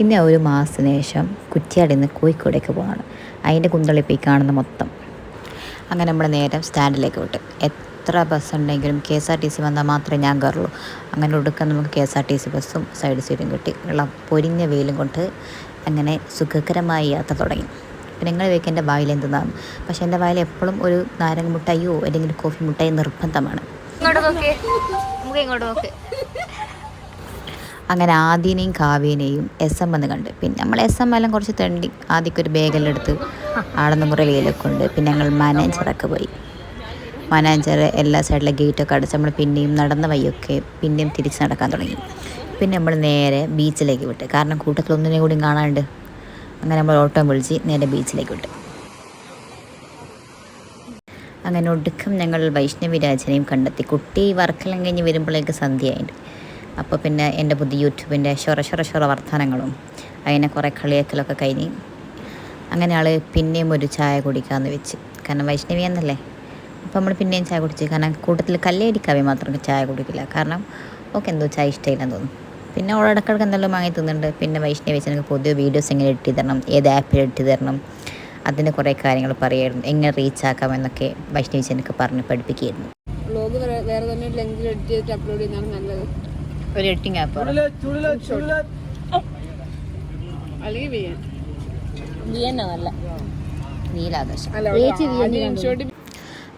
ഇന്ന് ഒരു മാസത്തിന് ശേഷം കുറ്റിയാടിൽ നിന്ന് കോഴിക്കോടേക്ക് പോവാണ്. അതിന്റെ കുന്തളിപ്പ് കാണുന്ന മൊത്തം. അങ്ങനെ നമ്മൾ നേരം സ്റ്റാൻഡിലേക്ക് വിട്ട്. എത്ര ബസ് ഉണ്ടെങ്കിലും K S R T C വന്നാൽ മാത്രമേ ഞാൻ കയറുള്ളൂ. അങ്ങനെ ഒടുക്കം നമുക്ക് K S R T C ബസ്സും സൈഡ് സീറ്റും കിട്ടി. ഉള്ള പൊരിഞ്ഞ വെയിലും കൊണ്ട് അങ്ങനെ സുഖകരമായ യാത്ര തുടങ്ങി. പിന്നെ നിങ്ങൾ ചോദിക്കുക എന്റെ വായിൽ എന്തെന്നാണ്? പക്ഷെ എന്റെ വായിൽ എപ്പോഴും ഒരു നാരങ്ങ മുട്ടായിയോ അല്ലെങ്കിൽ കോഫി മുട്ടായി നിർബന്ധമാണ്. ഇങ്ങോട്ട് നോക്ക്. നമുക്ക് ഇങ്ങോട്ട് നോക്ക്. അങ്ങനെ ആദ്യനെയും കാവ്യനെയും എസ് എം എന്ന് കണ്ട്. പിന്നെ നമ്മൾ എസ് എം എല്ലാം കുറച്ച് തണ്ടി ആദ്യമൊക്കെ ഒരു ബാഗെല്ലാം ആടെ നിന്ന് കുറേ ഉണ്ട് പിന്നെ ഞങ്ങൾ മാനേജറൊക്കെ പോയി. മാനേജർ എല്ലാ സൈഡിലെ ഗേറ്റൊക്കെ അടച്ച് നമ്മൾ പിന്നെയും നടന്ന വഴിയൊക്കെ പിന്നെയും തിരിച്ച് നടക്കാൻ തുടങ്ങി. പിന്നെ നമ്മൾ നേരെ ബീച്ചിലേക്ക് വിട്ട്. കാരണം കൂട്ടത്തിൽ ഒന്നിനെ കൂടി കാണാണ്ട് അങ്ങനെ നമ്മൾ ഓട്ടോ വിളിച്ച് നേരെ ബീച്ചിലേക്ക് വിട്ട്. അങ്ങനെ ഒടുക്കം ഞങ്ങൾ വൈഷ്ണവി രാജനെയും കണ്ടെത്തി. കുട്ടി വർക്കെല്ലാം കഴിഞ്ഞ് വരുമ്പോഴേക്ക് സന്ധ്യയായിട്ട് അപ്പോൾ പിന്നെ എന്റെ പുതിയ യൂട്യൂബിന്റെ ഷൊറ ഷൊറ ഷൊറ വർത്തമാനങ്ങളും അതിനെ കുറേ കളിയാക്കലൊക്കെ കഴിഞ്ഞ് അങ്ങനെ ആൾ പിന്നെയും ഒരു ചായ കുടിക്കാമെന്ന് വെച്ച്. കാരണം വൈഷ്ണവി എന്നല്ലേ? അപ്പോൾ നമ്മൾ പിന്നെയും ചായ കുടിച്ച്. കാരണം കൂട്ടത്തിൽ കല്ലേരിക്കാവി മാത്രം ചായ കുടിക്കില്ല. കാരണം ഓക്കെ എന്തോ ചായ ഇഷ്ടമില്ലെന്ന് തോന്നുന്നു. പിന്നെ അവൾ ഇടക്കിടക്ക് എന്തെല്ലാം വാങ്ങി തിന്നുന്നുണ്ട്. പിന്നെ വൈഷ്ണവി വെച്ച് എനിക്ക് പുതിയ വീഡിയോസ് എങ്ങനെ ചെയ്ത് തരണം ഏത് ആപ്പിൽ ഇട്ട് തരണം അതിന്റെ കുറേ കാര്യങ്ങൾ പറയായിരുന്നു. എങ്ങനെ റീച്ച് ആക്കാം എന്നൊക്കെ വൈഷ്ണവി എനിക്ക് പറഞ്ഞ് പഠിപ്പിക്കുകയായിരുന്നു. വ്ലോഗ് വേറെ തന്നെ എഡിറ്റ് അപ്ലോഡ് ചെയ്യുന്നതാണ് നല്ലത്. ഒരു എഡിറ്റിംഗ് ആപ്പ്.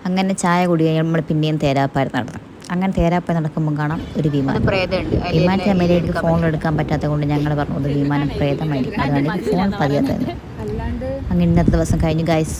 അങ്ങനെ ചായ കുടി കഴിഞ്ഞാൽ നമ്മൾ പിന്നെയും തേരാപ്പായി നടന്നു അങ്ങനെ തേരാപ്പായി നടക്കുമ്പോൾ കാണാം ഒരു വിമാനം. വിമാനത്തിന് വിമാനത്തെ അമേരിക്ക് ഫോൺ എടുക്കാൻ പറ്റാത്തത് കൊണ്ട് ഞങ്ങൾ പറഞ്ഞു ഒരു വിമാനം പ്രേതമായിരിക്കും. അതുകൊണ്ട് ഫോൺ പതിയാത്തത് അല്ലാണ്ട് അങ്ങനെ ഇന്നത്തെ ദിവസം കഴിഞ്ഞു ഗൈസ്